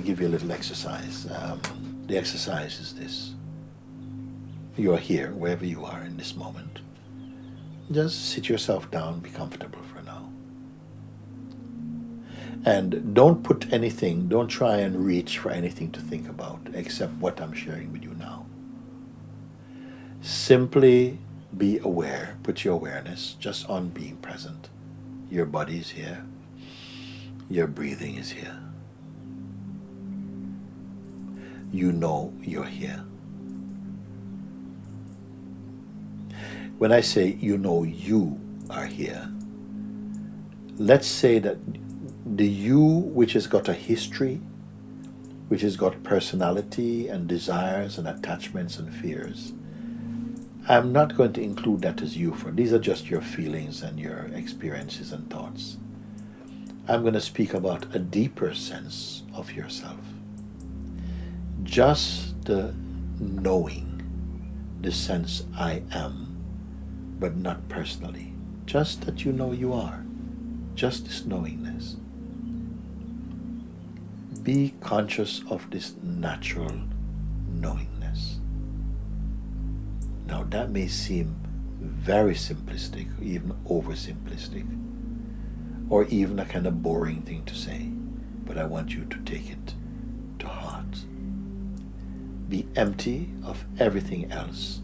give you a little exercise. Um, the exercise is this you are here, wherever you are in this moment. Just sit yourself down, be comfortable for now. And don't put anything, don't try and reach for anything to think about except what I'm sharing with you now. Simply be aware, put your awareness just on being present. Your body is here, your breathing is here. You know you're here. When I say you know you are here, let's say that the you which has got a history, which has got personality and desires and attachments and fears, I'm not going to include that as you for these are just your feelings and your experiences and thoughts. I'm going to speak about a deeper sense of yourself. Just the knowing, the sense I am but not personally. Just that you know you are. Just this knowingness. Be conscious of this natural knowingness. Now, that may seem very simplistic, even oversimplistic, or even a kind of boring thing to say, but I want you to take it. Be empty of everything else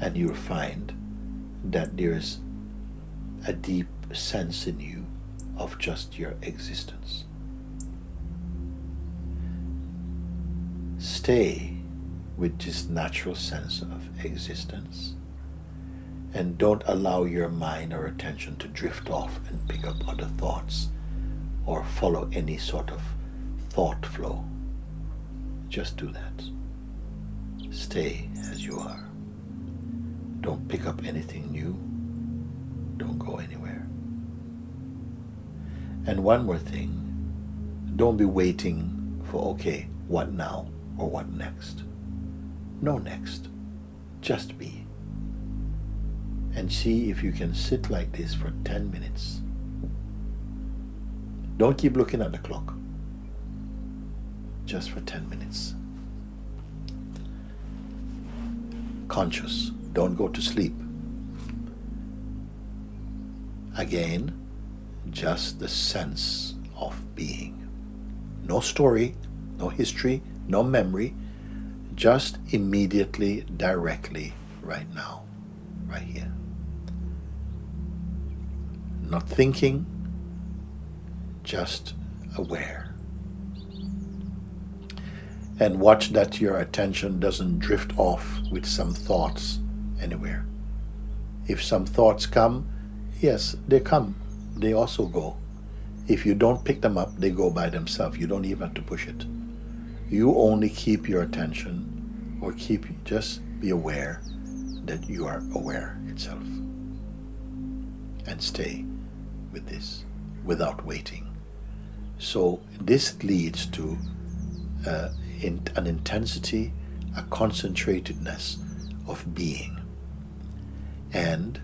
and you'll find that there's a deep sense in you of just your existence. Stay with this natural sense of existence and don't allow your mind or attention to drift off and pick up other thoughts or follow any sort of thought flow. Just do that. Stay as you are. Don't pick up anything new. Don't go anywhere. And one more thing don't be waiting for, okay, what now or what next. No next. Just be. And see if you can sit like this for 10 minutes. Don't keep looking at the clock. Just for 10 minutes. Conscious don't go to sleep. Again, just the sense of being. No story, no history, no memory, just immediately, directly, right now, right here. Not thinking, just aware and watch that your attention doesn't drift off with some thoughts anywhere. If some thoughts come, yes, they come. They also go. If you don't pick them up, they go by themselves. You don't even have to push it. You only keep your attention or keep, just be aware that you are aware itself. And stay with this without waiting. So this leads to uh, in, an intensity, a concentratedness of being. And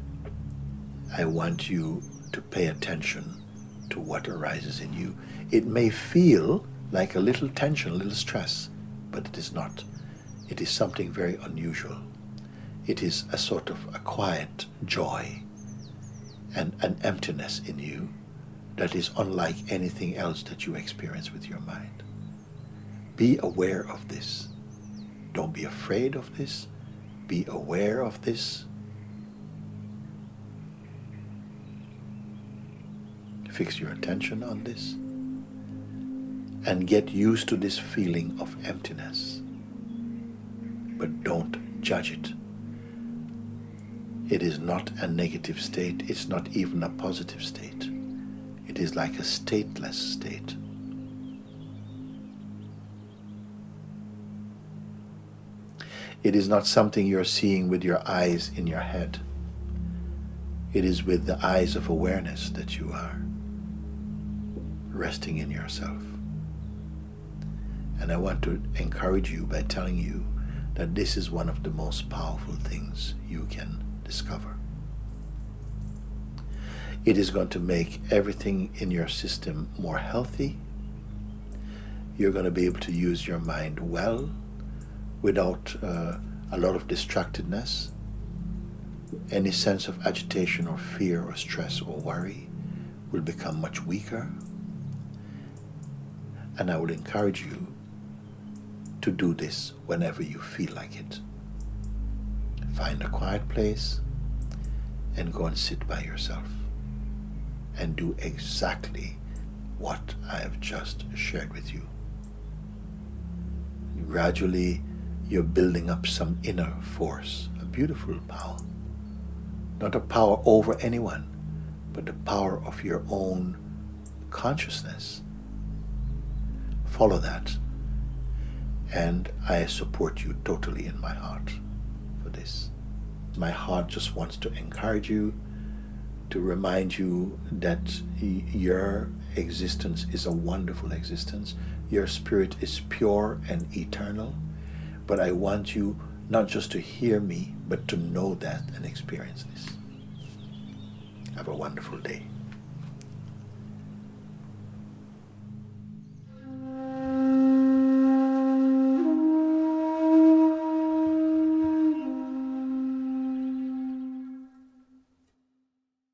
I want you to pay attention to what arises in you. It may feel like a little tension, a little stress, but it is not. It is something very unusual. It is a sort of a quiet joy and an emptiness in you that is unlike anything else that you experience with your mind. Be aware of this. Don't be afraid of this. Be aware of this Fix your attention on this and get used to this feeling of emptiness. But don't judge it. It is not a negative state, it's not even a positive state. It is like a stateless state. It is not something you're seeing with your eyes in your head. It is with the eyes of awareness that you are resting in yourself. And I want to encourage you by telling you that this is one of the most powerful things you can discover. It is going to make everything in your system more healthy. You're going to be able to use your mind well without uh, a lot of distractedness. Any sense of agitation or fear or stress or worry will become much weaker. And I will encourage you to do this whenever you feel like it. Find a quiet place and go and sit by yourself and do exactly what I have just shared with you. Gradually, you're building up some inner force, a beautiful power. Not a power over anyone, but the power of your own consciousness. Follow that. And I support you totally in my heart for this. My heart just wants to encourage you, to remind you that your existence is a wonderful existence. Your spirit is pure and eternal. But I want you not just to hear me, but to know that and experience this. Have a wonderful day.